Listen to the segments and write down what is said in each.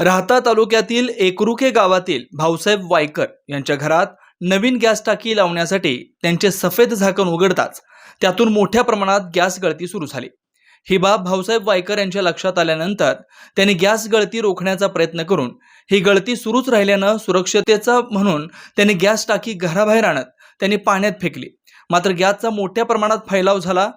राहता तालुक्यातील एकरुखे गावातील भाऊसाहेब वायकर यांच्या घरात नवीन गॅस टाकी लावण्यासाठी त्यांचे सफेद झाकण उघडताच त्यातून मोठ्या प्रमाणात गॅस गळती सुरू झाली. ही बाब भाऊसाहेब वायकर यांच्या लक्षात आल्यानंतर त्यांनी गॅस गळती रोखण्याचा प्रयत्न करून ही गळती सुरूच राहिल्यानं सुरक्षतेचा म्हणून त्यांनी गॅस टाकी घराबाहेर आणत त्यांनी पाण्यात फेकली. मात्र गॅसचा मोठ्या प्रमाणात फैलाव झाला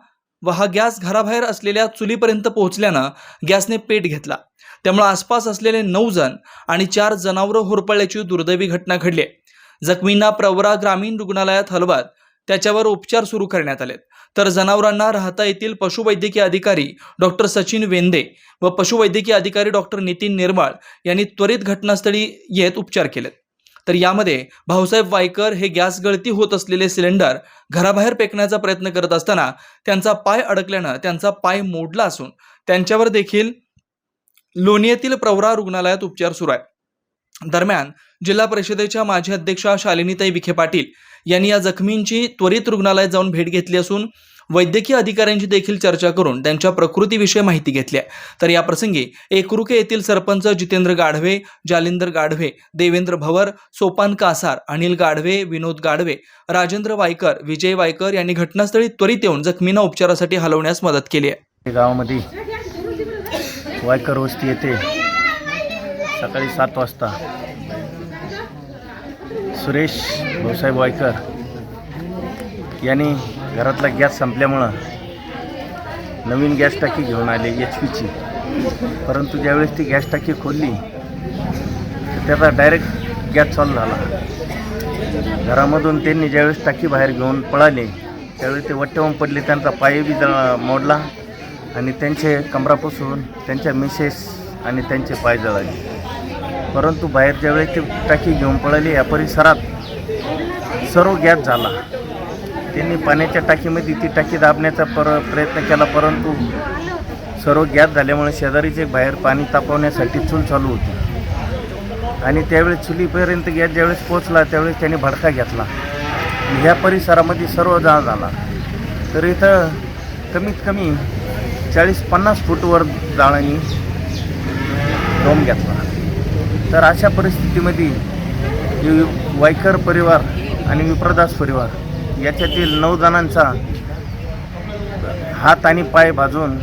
व हा गॅस घराबाहेर असलेल्या चुलीपर्यंत पोहोचल्यानं गॅसने पेट घेतला. त्यामुळे आसपास असलेले नऊ जण आणि चार जनावरं होरपळल्याची दुर्दैवी घटना घडली आहे. जखमींना प्रवरा ग्रामीण रुग्णालयात हलवत त्याच्यावर उपचार सुरू करण्यात आले तर जनावरांना राहता येथील पशुवैद्यकीय अधिकारी डॉक्टर सचिन वेंदे व पशुवैद्यकीय अधिकारी डॉक्टर नितीन निर्माळ यांनी त्वरित घटनास्थळी येत उपचार केलेत. तर यामध्ये भाऊसाहेब वायकर हे गॅस गळती होत असलेले सिलेंडर घराबाहेर फेकण्याचा प्रयत्न करत असताना त्यांचा पाय अडकल्यानं त्यांचा पाय मोडला असून त्यांच्यावर देखील लोणी येथील प्रवरा रुग्णालयात उपचार सुरू आहे दरम्यान जिल्हा परिषदेच्या माजी अध्यक्षा शालिनीताई विखे पाटील यांनी या जखमींची त्वरित रुग्णालयात जाऊन भेट घेतली असून वैद्यकीय अधिकाऱ्यांची देखील चर्चा करून त्यांच्या प्रकृतीविषयी माहिती घेतली आहे. तर याप्रसंगी एकरुके येथील सरपंच जितेंद्र गाढवे जालिंदर गाढवे देवेंद्र भवर सोपान कासार अनिल गाढवे विनोद गाढवे राजेंद्र वायकर विजय वायकर यांनी घटनास्थळी त्वरित येऊन जखमींना उपचारासाठी हलवण्यास मदत केली आहे. गावामध्ये वायकर वस्ती येथे सकाळी सात वाजता. सुरेश भाऊसाहेब वायकर यांनी घरातला गॅस संपल्यामुळं नवीन गॅस टाकी घेऊन आले एच पीची परंतु ज्यावेळेस ती गॅस टाकी खोलली तर त्याचा डायरेक्ट गॅस चालू झाला. घरामधून त्यांनी ज्यावेळेस टाकी बाहेर घेऊन पळाले त्यावेळी ते वट्टेवून पडले त्यांचा पाय बी जळ- मोडला. आणि त्यांचे कमरापासून त्यांच्या मिसेस आणि त्यांचे पाय जळाले. परंतु बाहेर ज्यावेळेस ती टाकी घेऊन पळाली या परिसरात सर्व गॅस झाला. त्यांनी पाण्याच्या टाकीमध्ये ती टाकी दाबण्याचा पर प्रयत्न केला परंतु सर्व गॅस झाल्यामुळे शेजारीचे बाहेर पाणी तापवण्यासाठी चूल चालू होती. आणि त्यावेळेस चुलीपर्यंत गॅस ज्यावेळेस पोचला त्यावेळेस त्याने भडका घेतला. ह्या परिसरामध्ये सर्व जाळ झाला. तर इथं कमीत कमी चाळीस पन्नास फूटवर जाळांनी डोम घेतला. तर अशा परिस्थितीमध्ये वायकर परिवार आणि विप्रदास परिवार याच्यातील नऊ जणांचा हात आणि पाय भाजून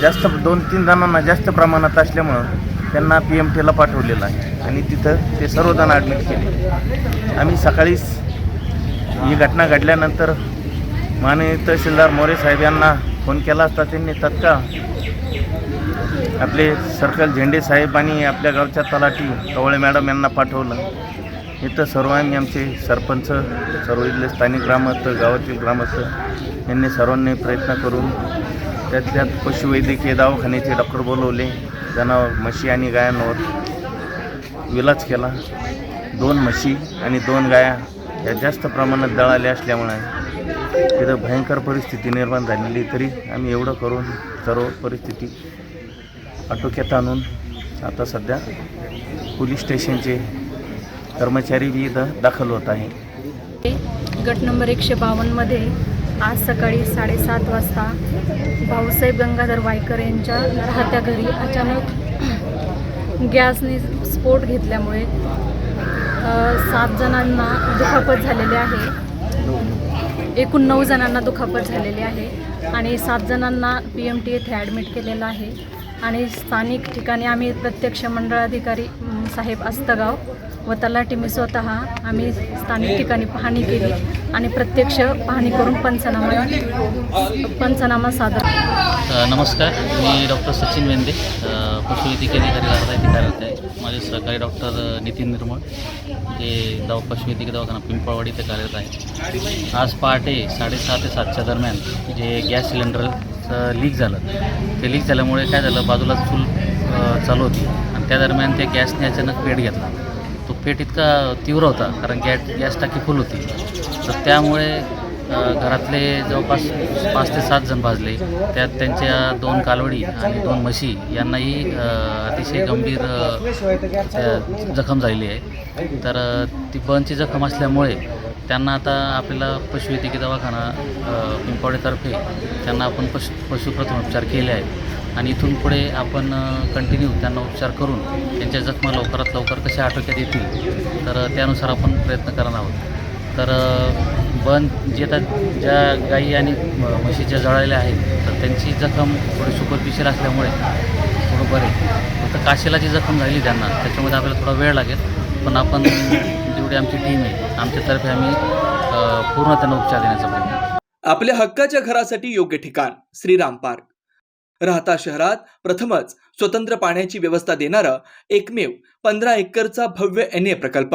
जास्त दोन तीन जणांना जास्त प्रमाणात असल्यामुळं त्यांना पी एम टीला पाठवलेलं आहे आणि तिथं ते सर्वजण ॲडमिट केले. आम्ही सकाळीच ही घटना घडल्यानंतर माननीय तहसीलदार मोरे साहेब यांना फोन केला असता त्यांनी तत्काळ आपले सर्कल झेंडे साहेब आणि आपल्या गावच्या तलाठी कवळे मॅडम यांना पाठवलं. इथं सर्वांनी आमचे सरपंच सर्व इथले स्थानिक ग्रामस्थ गावातील ग्रामस्थ यांनी सर्वांनी प्रयत्न करून त्यात त्यात पशुवैद्यकीय दवाखान्याचे डॉक्टर बोलवले. जनावर म्हशी आणि गायांवर विलाज केला. दोन म्हशी आणि दोन गाया या जास्त प्रमाणात दळाल्या असल्यामुळे तिथं भयंकर परिस्थिती निर्माण झालेली तरी आम्ही एवढं करून सर्व परिस्थिती आटोक्यात आणून आता सध्या पोलीस स्टेशनचे कर्मचारी विविध दाखल होत आहे. गट नंबर एकशे बावन्नमध्ये आज सकाळी साडेसात वाजता भाऊसाहेब गंगाधर वायकर यांच्या राहत्या घरी अचानक गॅसने स्फोट घेतल्यामुळे सात जणांना दुखापत झालेली आहे. एकूण नऊ जणांना दुखापत झालेली आहे आणि सात जणांना पी एम टी येथे ॲडमिट केलेलं आहे. आणि स्थानिक ठिकाणी आम्ही प्रत्यक्ष मंडळाधिकारी साहेब अस्तगाव व तलाठी मी स्वतः आम्ही स्थानिक ठिकाणी पाहणी केली आणि प्रत्यक्ष पाहणी करून पंचनामा पंचनामा सादर नमस्कार. मी डॉक्टर सचिन वेंदे पशुवैद्यकीय अधिकारी कार्यरत आहे माझे सहकारी डॉक्टर नितीन निर्मळ ते दवा पशुवैद्यकीय दवाखाना पिंपळवाडी इथे कार्यरत आहे आज पहाटे साडेसहा ते सातच्या दरम्यान जे गॅस सिलेंडरचं लीक झालं ते लीक झाल्यामुळे काय झालं बाजूला चूल चालू होती आणि त्या दरम्यान त्या गॅसने अचानक पेट घेतला. तो पेट इतका तीव्र होता कारण गॅस गॅस टाकी फुल होती. तर त्यामुळे घरातले जवळपास पाच ते सात जण भाजले. त्यात त्यांच्या दोन कालवडी आणि दोन म्हशी यांनाही अतिशय गंभीर जखम झालेली आहे. तर ती बर्नची जखम असल्यामुळे त्यांना आता आपल्याला पशुवैद्यकीय दवाखाना पिंपवडेतर्फे त्यांना आपण पशु पशुप्रथम उपचार केले आहेत. आणि इथून पुढे आपण कंटिन्यू त्यांना उपचार करून त्यांच्या जखमा लवकरात लवकर कशा आटोक्यात येतील तर त्यानुसार आपण प्रयत्न करणार आहोत. तर बन जे आता ज्या गाई आणि म्हशीच्या जळालेल्या आहेत तर त्यांची जखम थोडी सुपरफिशियल असल्यामुळे थोडं बरे फक्त काशेला जी जखम झाली त्यांना त्याच्यामध्ये आपल्याला थोडा वेळ लागेल पण आपण जेवढी आमची टीम आहे आमच्यातर्फे आम्ही पूर्ण त्यांना उपचार देण्याचा प्रयत्न आपल्या हक्काच्या घरासाठी योग्य ठिकाण श्रीराम पार्क. राहता शहरात प्रथमच स्वतंत्र पाण्याची व्यवस्था देणारा एकमेव पंधरा एकरचा भव्य एन ए प्रकल्प.